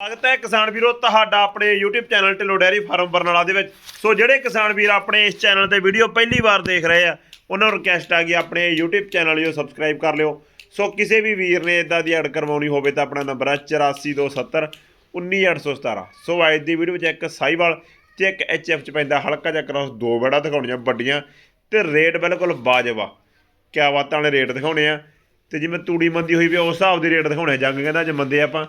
ਸਵਾਗਤ ਹੈ ਕਿਸਾਨ ਵੀਰੋ, ਤੁਹਾਡਾ ਆਪਣੇ YouTube channel Dhillon dairy farm Barnala ਦੇ ਵਿੱਚ। ਸੋ ਜਿਹੜੇ ਕਿਸਾਨ ਵੀਰ ਆਪਣੇ ਇਸ ਚੈਨਲ ਤੇ ਵੀਡੀਓ ਪਹਿਲੀ ਵਾਰ ਦੇਖ ਰਹੇ ਆ, ਉਹਨਾਂ ਨੂੰ ਰਿਕਵੈਸਟ ਆ ਗਈ ਆਪਣੇ YouTube ਚੈਨਲ ਨੂੰ ਸਬਸਕ੍ਰਾਈਬ ਕਰ ਲਿਓ। ਸੋ ਕਿਸੇ ਵੀ ਵੀਰ ਨੇ ਇਦਾਂ ਦੀ ਐਡ ਕਰਵਾਉਣੀ ਹੋਵੇ ਤਾਂ ਆਪਣਾ ਨੰਬਰ ਹੈ 8427 19817 ਸੋ ਅੱਜ ਦੀ ਵੀਡੀਓ ਵਿੱਚ ਇੱਕ ਸਾਈਵਾਲ ਤੇ ਇੱਕ HF ਚ ਪੈਂਦਾ, ਹਲਕਾ ਜਿਹਾ ਕ੍ਰਾਸ ਦੋ ਬੜਾ ਦਿਖਾਉਣੀਆਂ ਵੱਡੀਆਂ ਤੇ ਰੇਟ ਬਿਲਕੁਲ ਵਾਜਬ ਆ। ਕਿਆ ਬਾਤਾਂ ਵਾਲੇ ਰੇਟ ਦਿਖਾਉਣੇ ਆ। ਤੇ ਜਿਵੇਂ ਤੂੜੀ ਮੰਦੀ ਹੋਈ ਵੀ ਉਸ ਹਿਸਾਬ ਦੀ ਰੇਟ ਦਿਖਾਉਣੇ ਆ। ਜੰਗ ਕਹਿੰਦਾ ਜੇ ਮੰਦੇ ਆਪਾਂ।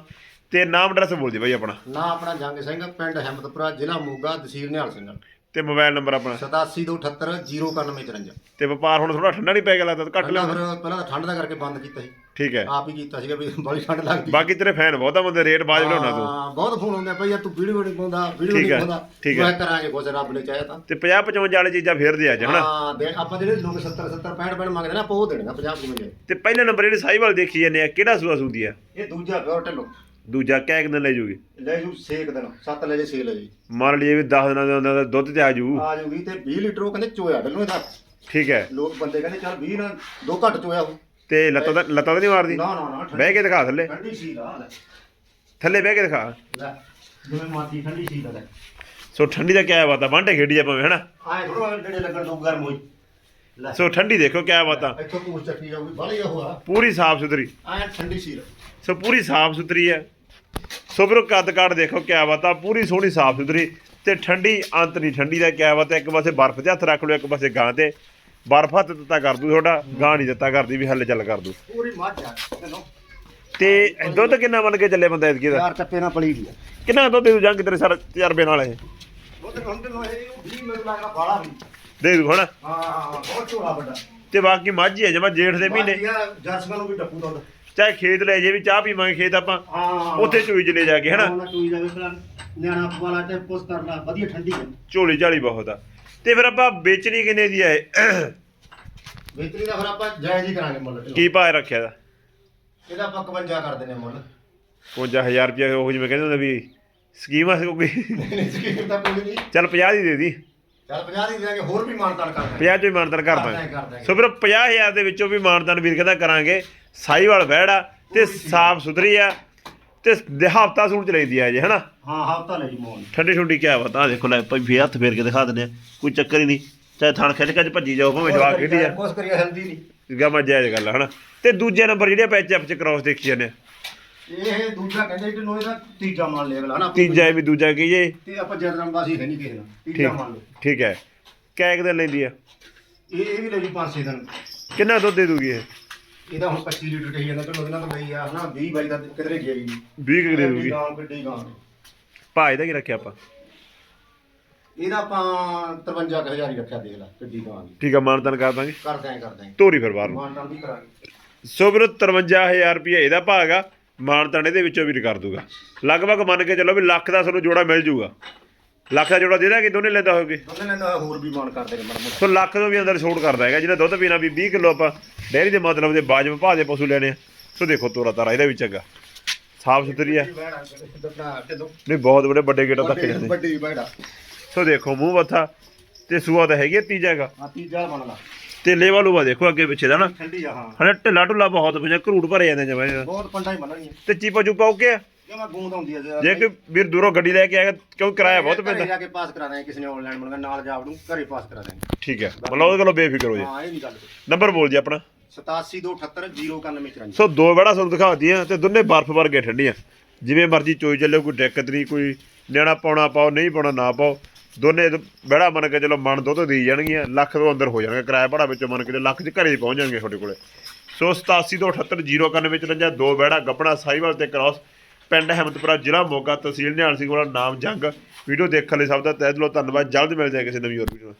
ਤੇ ਨਾਮ ਐਡਰੈਸ ਬੋਲ ਦੇ ਬਾਈ ਆਪਣਾ। ਨਾ ਆਪਣਾ ਜੰਗ ਸਿੰਘ ਪਿੰਡ ਹਿੰਮਤਪੁਰਾ ਜ਼ਿਲ੍ਹਾ ਮੋਗਾ ਤਹਿਸੀਲ ਨਿਹਾਲ ਸਿੰਘ। ਤੇ ਮੋਬਾਈਲ ਨੰਬਰ ਆਪਣਾ। 8728709154 ਤੇ ਵਪਾਰ ਹੁਣ ਥੋੜਾ ਠੰਡਾ ਨਹੀਂ ਪੈ ਗਿਆ ਲੱਗਦਾ ਘੱਟ ਲਿਆ ਫਿਰ ਪਹਿਲਾਂ ਤਾਂ ਠੰਡ ਦਾ ਕਰਕੇ ਬੰਦ ਕੀਤਾ ਸੀ। ਠੀਕ ਹੈ। ਆਪ ਹੀ ਕੀਤਾ ਸੀਗਾ ਵੀ ਬੜੀ ਠੰਡ ਲੱਗਦੀ। ਬਾਕੀ ਤੇਰੇ ਫੈਨ ਬਹੁਤਾ ਬੰਦੇ ਰੇਟ ਬਾਜ ਬਣਾਉਣਾ ਤੂੰ। ਹਾਂ, ਬਹੁਤ ਫੋਨ ਆਉਂਦੇ ਆ ਭਾਈ ਯਾਰ ਤੂੰ ਵੀਡੀਓ ਨਹੀਂ ਪਾਉਂਦਾ ਵੀਡੀਓ ਠੀਕ ਨਹੀਂ ਹੈ, ਪਾਉਂਦਾ। ਠੀਕ ਹੈ। ਮੈਂ ਕਰਾਂਗੇ ਕੁਝ ਰੱਬ ਨੇ ਚਾਹਿਆ ਤਾਂ। ਤੇ 50 55 ਵਾਲੀ ਚੀਜ਼ਾਂ ਫੇਰ ਦੇ ਅੱਜ ਹਨਾ? ਹਾਂ ਦੇ ਆਪਾਂ ਜਿਹੜੇ ਲੋਕ 70 70 65 65 ਮੰਗਦੇ ਨੇ ਆਪਾਂ ਉਹ ਦੇਣਗੇ 50 ਕਿਵੇਂ ਤੇ ਪਹਿਲੇ ਨੰਬਰ ਜਿਹੜੀ ਸਾਈਵਾਲ ਦੇਖੀ ਜਾਂਦੇ ਆ ਕਿਹੜਾ ਸੂਆ ਸੂਦੀ ਆ? ਇਹ ਦੂਜਾ ਪਿਓਰ ਢਿੱਲੋ। ਦੂਜਾ ਕਹਿ ਦਿਨ ਲੈ ਜੂਗੀ? ਲੈ ਜੂ 6 ਦਿਨ 7 ਲੈ ਜੇ 6 ਲੈ ਜੀ। ਮੰਨ ਲਈਏ ਵੀ 10 ਦਿਨਾਂ ਦਾ ਉਹਦਾ ਦੁੱਧ ਤੇ ਆ ਜੂ। ਆ ਜੂਗੀ ਤੇ 20 ਲੀਟਰ ਉਹ ਕਹਿੰਦੇ ਚੋਇਆ ਢਿੱਲੋ ਇਹਦਾ। ਠੀਕ ਹੈ। ਲੋਕ ਬੰਦੇ ਕਹਿੰਦੇ ਚੱਲ 20 ਨਾ ਦੋ ਘੱਟ ਚੋਇਆ ਉਹ। ਤੇ ਲੱਤਾਂ ਲੱਤਾਂ ਤਾਂ ਨਹੀਂ ਮਾਰਦੀ? ਨਾ ਨਾ ਨਾ ਠੰਡੀ- ਬਹਿ ਕੇ ਦਿਖਾ ਥੱਲੇ। ਠੰਡੀ ਸੀ ਲਾ ਲੈ। ਥੱਲੇ ਬਹਿ ਕੇ ਦਿਖਾ। ਲੈ ਜਿਵੇਂ ਮਾਤੀ ਠੰਡੀ ਸੀ ਲੈ। ਸੋ ਠੰਡੀ ਦਾ ਕਿਆ ਬਾਤ ਆ ਬਾਂਟੇ ਖੇਡੀ ਆ ਭਾਵੇਂ ਹਨਾ ਆਏ ਥੋੜਾ ਜਿਹੜੇ ਲੱਗਣ ਦੋ ਗਰਮ ਹੋਈ। ਲੈ। ਸੋ ਠੰਡੀ ਦੇਖੋ ਕਿਆ ਬਾਤ। ਆ ਇੱਥੋਂ ਪੂਛ ਚੱਕੀ ਜਾਊਗੀ ਬੜੀ ਉਹ ਆ। ਪੂਰੀ ਸਾਫ਼ ਸੁਥਰੀ। ਆਏ ਠੰਡੀ ਸੀ ਸੋ ਪੂਰੀ ਸਾਫ਼ ਸੁਥਰੀ ਹੈ। ਸੋ ਵੀਰੋ ਕੱਦ ਕਾਠ ਦੇਖੋ ਕਿਆ ਬਾਤ ਆ ਪੂਰੀ ਸੋਹਣੀ ਸਾਫ਼ ਸੁਥਰੀ ਤੇ ਠੰਡੀ ਅੰਤ ਨਹੀਂ ਠੰਡੀ ਦਾ ਕਿਆ ਬਾਤ ਹੈ ਇੱਕ ਪਾਸੇ ਬਰਫ਼ ਹੱਥ ਰੱਖ ਲਓ ਇੱਕ ਪਾਸੇ ਗਾਂ ਤੇ। ਬਰਫ਼ ਹੱਥ ਦਿੱਤਾ ਕਰ ਦੂ ਤੁਹਾਡਾ ਗਾਂ ਨਹੀਂ ਦਿੱਤਾ ਕਰਦੀ ਵੀ ਹੱਲੇ ਚੱਲ ਕਰ ਦੂ। ਪੂਰੀ ਮੱਝ ਆ ਤੇ ਦੁੱਧ ਕਿੰਨਾ ਮੰਨ ਕੇ ਚੱਲੇ ਬੰਦਾ ਇਤਕੀ ਦਾ? ਚਾਰ ਟੱਪੇ ਨਾਲ ਪਲੀ ਦੀ ਆ। ਕਿੰਨਾ ਦੁੱਧ ਦੇ ਦੂ ਜਾਂ ਤੇਰੇ ਸਾਰਾ ਤਜਰਬੇ ਨਾਲ ਇਹ? ਤੇ ਹੁਣ ਤੈਨੂੰ ਇਹ 20 ਮਿੰਟ ਲੱਗਦਾ ਬਾਲਾ ਵੀ। ਦੇ ਦੂ ਹਨਾ ਹਾਂ ਹਾਂ ਬਹੁਤ ਛੋੜਾ ਵੱਡਾ। ਤੇ ਬਾਕੀ ਮੱਝ ਹੀ ਜਮਾ ਜੇਠ ਦੇ ਮਹੀਨੇ। ਜਰਸੀਆਂ ਨੂੰ ਵੀ ਟੱਪੂ ਦੁੱਧ। ਚਾਹੇ ਖੇਤ ਲੈ ਜੇ ਵੀ ਚਾਹ ਪੀਵਾਂਗੇ ਖੇਤ ਆਪਾਂ ਹਾਂ। ਉੱਥੇ ਚੋਈ ਚ ਲੈ ਜਾ ਕੇ ਹਨਾ? ਚੂਈ ਜਾਵੇ ਪਹਿਲਾਂ ਨਿਆਣਾ ਵਾਲਾ ਤੇ ਪੁੱਸ ਕਰ ਲਾ ਵਧੀਆ ਠੰਡੀ ਹੈ। ਝੋਲੀ ਝਾਲੀ ਬਹੁਤ ਆ। ਤੇ ਫਿਰ ਆਪਾਂ ਵੇਚਣੀ ਕਿੰਨੇ ਦੀ ਆ ਇਹ? ਵੇਚਣੀ ਦਾ ਫਿਰ ਆਪਾਂ ਜਾਇਜ਼ ਹੀ ਕਰਾਂਗੇ ਮੁੱਲ ਢਿੱਲੋਂ। ਕੀ ਭਾਅ ਰੱਖਿਆ ਦਾ ਇਹਦਾ ਆਪਾਂ 51 ਕਰ ਦਿੰਦੇ ਮੁੱਲ। 55000 ਰੁਪਏ ਉਹ ਜਿਵੇਂ ਕਹਿੰਦੇ ਹੁੰਦੇ ਵੀ ਸਕੀਮ ਆ ਕੋਈ? ਨਹੀਂ ਸਕੀਮ ਤਾਂ ਕੋਈ ਨਹੀਂ। ਚੱਲ 50 ਦੀ ਦੇ ਦੀ। ਚੱਲ 50 ਦੀ ਦੇਾਂਗੇ ਹੋਰ ਵੀ ਮਾਨਤਾਨ ਕਰ ਦਾਂਗੇ। 50 ਚੋਂ ਹੀ ਮਾਨਦਾਨ ਕਰ ਕਰ ਦਾਂਗੇ। ਦਾਂਗੇ ਸੋ ਫਿਰ 50000 ਦੇ ਵਿੱਚੋਂ ਵੀ ਮਾਨਦਾਨ ਵੀਰ ਕਹਿੰਦਾ ਕਰਾਂਗੇ। ਸਾਈਵਾਲ ਵਹਿੜਾ ਤੇ ਸਾਫ਼ ਸੁਥਰੀ ਆ ਤੇ ਹਫਤਾ ਸੂਟ ਚ ਲੈਂਦੀ ਆ ਜੇ ਹਨਾ? ਹਾਂ ਹਫਤਾ ਲੈ ਜੀ ਮੋਲ ਠੰਡੀ ਠੁੰਡੀ ਕਿਆ ਬਤਾ ਦੇਖੋ ਲੈ ਭਾਈ ਫੇਰ ਹੱਥ ਫੇਰ ਕੇ ਦਿਖਾ ਦਿੰਦੇ ਆ ਕੋਈ ਚੱਕਰ ਹੀ ਨਹੀਂ। ਚਾਹੇ ਥਣ ਖਿੱਚ ਕੇ ਭੱਜੀ ਜਾਓ ਭਾਵੇਂ ਜਵਾਕ ਖੇਡੀ ਆ। ਕੁਛ ਕਰੀਏ ਹਲਦੀ ਨਹੀਂ। ਗਾਮਾ ਜਾਇਜ਼ ਗੱਲ ਹਨਾ? ਤੇ ਦੂਜੇ ਨੰਬਰ ਜਿਹੜੇ ਆਪਾਂ ਐਚਐਫ ਚ ਕ੍ਰਾਸ ਦੇਖੀ ਜਾਂਦੇ ਆ। ਇਹ ਦੂਜਾ ਕਹਿੰਦੇ ਕਿ ਨੋਏ ਦਾ ਤੀਜਾ ਮੰਨ ਅਗਲਾ ਹਨਾ? ਤੀਜਾ ਵੀ ਦੂਜਾ ਕੀ ਜੇ? ਤੇ ਆਪਾਂ ਜਰਨਮ ਬਾਸੀ ਹੈ ਨਹੀਂ ਕਿਸੇ ਦਾ। ਤੀਜਾ ਮੰਨ ਲਓ ਠੀਕ ਹੈ। ਕੈਕ ਦਿਨ ਲੈਂਦੀ ਆ। ਇਹ ਇਹ ਵੀ ਲੈ ਜੀ 5-6 ਦਿਨ। ਕਿੰਨਾ ਦੁੱਧ ਦੇ ਦੂਗੀ ਇਹ? ਇਹਦਾ ਹੁਣ 25 ਲੀਟਰ ਕਹੀ ਜਾਂਦਾ ਉਹਦੇ ਨਾਲ ਤਾਂ ਗਈ ਆ ਹਨਾ 20 ਬਾਈ ਦਾ ਕਿਧਰੇ ਗਿਆ ਨਹੀਂ। 20 ਕੁ ਦੇ ਦੂਗੀ ਗਾਂ ਕਿੱਡੀ ਗਾਂ। ਭਾਅ ਇਹਦਾ ਕੀ ਰੱਖਿਆ ਆਪਾਂ? ਇਹਦਾ ਆਪਾਂ 53000 ਹੀ ਰੱਖਿਆ ਦੇਖ ਲੈ ਕਿੱਡੀ ਗਾਂ ਦੀ। ਠੀਕ ਆ ਮਾਨਦਾਨ ਕਰ ਦਾਂਗੇ। ਕਰਦੇ ਆਂ ਕਰਦੇ ਆਂ। ਤੋਰੀ ਫਿਰ ਬਾਹਰ ਨੂੰ। ਮਾਨਤਾਨ ਵੀ ਕਰਾਂਗੇ। ਸੋ ਵੀਰੋ 53000 ਰੁਪਏ ਇਹਦਾ ਭਾਗ ਆ ਮਾਨਦਾਨ ਇਹਦੇ ਵਿੱਚੋਂ ਵੀ ਕਰ ਦੂਗਾ। ਲਗਭਗ ਮੰਨ ਕੇ ਚੱਲੋ ਵੀ ਲੱਖ ਦਾ ਤੁਹਾਨੂੰ ਜੋੜਾ ਮਿਲ ਜੂਗਾ। ਲੱਖ ਦਾ ਜੋੜਾ ਦੇ ਦਾਂਗੇ ਦੋਨੇ ਲੈਂਦਾ ਹੋਗੇ ਦੋਨੇ ਲੈਂਦਾ ਹੋਰ ਵੀ ਮਾਨ ਕਰਦੇ ਨੇ ਮਨ ਮੋਟਾ। ਸੋ ਲੱਖ ਤੋਂ ਵੀ ਅੰਦਰ ਛੋਟ ਕਰਦਾ ਹੈਗਾ ਜਿਹਦਾ ਦੁੱਧ ਪੀਣਾ ਵੀ 20 ਕਿਲੋ ਆਪਾਂ ਡੇਅਰੀ ਦੇ ਮਤਲਬ ਦੇ ਬਾਜਬ ਭਾਅ ਦੇ ਪਸ਼ੂ ਲੈਣੇ ਆ। ਸੋ ਦੇਖੋ ਤੋਰਾ ਤਾਰਾ ਇਹਦਾ ਵੀ ਚੰਗਾ। ਸਾਫ਼ ਸੁਥਰੀ ਆ। ਨਹੀਂ ਬਹੁਤ ਵੱਡੇ ਵੱਡੇ ਗੇਟਾਂ ਤੱਕ ਜਾਂਦੇ। ਵੱਡੀ ਬੈੜਾ। ਸੋ ਦੇਖੋ ਮੂੰਹ ਮੱਥਾ ਤੇ ਸੂਆ ਤਾਂ ਹੈਗੀ ਆ, ਤੀਜਾ ਹੈਗਾ। ਆ ਤੀਜਾ ਬਣਦਾ ਤੇ ਲੇਵਾ ਲੂਵਾ ਦੇਖੋ ਅੱਗੇ ਪਿੱਛੇ ਦਾ ਨਾ। ਠੰਡੀ ਆ ਹਾਂ। ਹਣੇ ਢਿੱਲਾ ਢੁੱਲਾ ਬਹੁਤ ਪਿਆ ਘਰੂੜ ਭਰੇ ਜਾਂਦੇ ਜਮਾਂ। ਬਹੁਤ ਪੰਡਾ ਹੀ ਬਣਨਗੀਆਂ। ਤੇ ਚੀਪਾ ਚੂਪਾ ਓਕੇ ਆ? ਜਿਵੇਂ ਗੂੰਦ ਆਉਂਦੀ ਆ ਜੇ ਕੋਈ ਵੀਰ ਦੂਰੋਂ ਗੱਡੀ ਲੈ ਕੇ ਆਏਗਾ ਕਿਉਂ ਕਿਰਾਇਆ ਬਹੁਤ ਪੈਂਦਾ? ਜਾ ਕੇ ਪਾਸ ਕਰਾ ਦਾਂਗੇ ਕਿਸੇ ਨੇ ਆਨਲਾਈਨ ਮੰਗਾ ਨਾਲ ਜਾ ਵੜੂ ਘਰੇ ਪਾਸ ਕਰਾ ਦਾਂਗੇ ਠੀਕ ਹੈ। ਮਤਲਬ ਉਹਦੇ ਕੋਲੋਂ ਬੇਫਿਕਰ ਹੋ ਜੇ। ਹਾਂ ਇਹ ਨਹੀਂ ਗੱਲ ਨੰਬਰ ਬੋਲ ਜੀ ਆਪਣਾ। 8728709154 ਸੋ ਦੋ ਬੜਾ ਤੁਹਾਨੂੰ ਦਿਖਾਤੀਆਂ ਤੇ ਦੋਨੇ ਬਰਫ਼ ਵਰਗੇ ਠੰਡੀਆਂ। ਜਿਵੇਂ ਮਰਜ਼ੀ ਚੋਈ ਚੱਲਿਓ, ਕੋਈ ਦਿੱਕਤ ਨਹੀਂ, ਕੋਈ ਲੈਣਾ ਪਾਉਣਾ ਪਾਓ, ਨਹੀਂ ਪਾਉਣਾ ਨਾ ਪਾਓ। ਦੋਨੇ ਬੜਾ ਮੰਨ ਕੇ ਚਲੋ ਮਨ ਦੁੱਧ ਦੇ ਜਾਣਗੀਆਂ, ਲੱਖ ਤੋਂ ਅੰਦਰ ਹੋ ਜਾਣਗੇ ਕਿਰਾਇਆ ਭਾੜਾ ਵਿੱਚੋਂ ਮੰਨ ਕੇ ਚਲੋ ਲੱਖ ਚ ਘਰੇ ਹੀ ਪਹੁੰਚ ਜਾਣਗੇ ਤੁਹਾਡੇ ਕੋਲੇ। ਸੋ 87 ਤੋਂ 78 091 ਵਿੱਚ ਰੰਜਾ ਦੋ ਬਹਿੜਾ ਗੱਪਣਾ ਸਾਈਵਾਲ ਤੇ ਕ੍ਰਾਸ ਪਿੰਡ ਅਹਿਮਦਪੁਰਾ ਜ਼ਿਲ੍ਹਾ ਮੋਗਾ ਤਹਿਸੀਲ ਨਿਹਾਲ ਸਿੰਘ ਵਾਲਾ ਨਾਮ ਜੰਗ। ਵੀਡੀਓ ਦੇਖਣ ਲਈ ਸਭ ਦਾ ਤਹਿ ਦਿਲੋਂ ਧੰਨਵਾਦ, ਜਲਦ ਮਿਲਦੇ ਹਾਂ ਕਿਸੇ ਨਵੀਂ ਹੋਰ ਵੀਡੀਓ ਨਾਲ।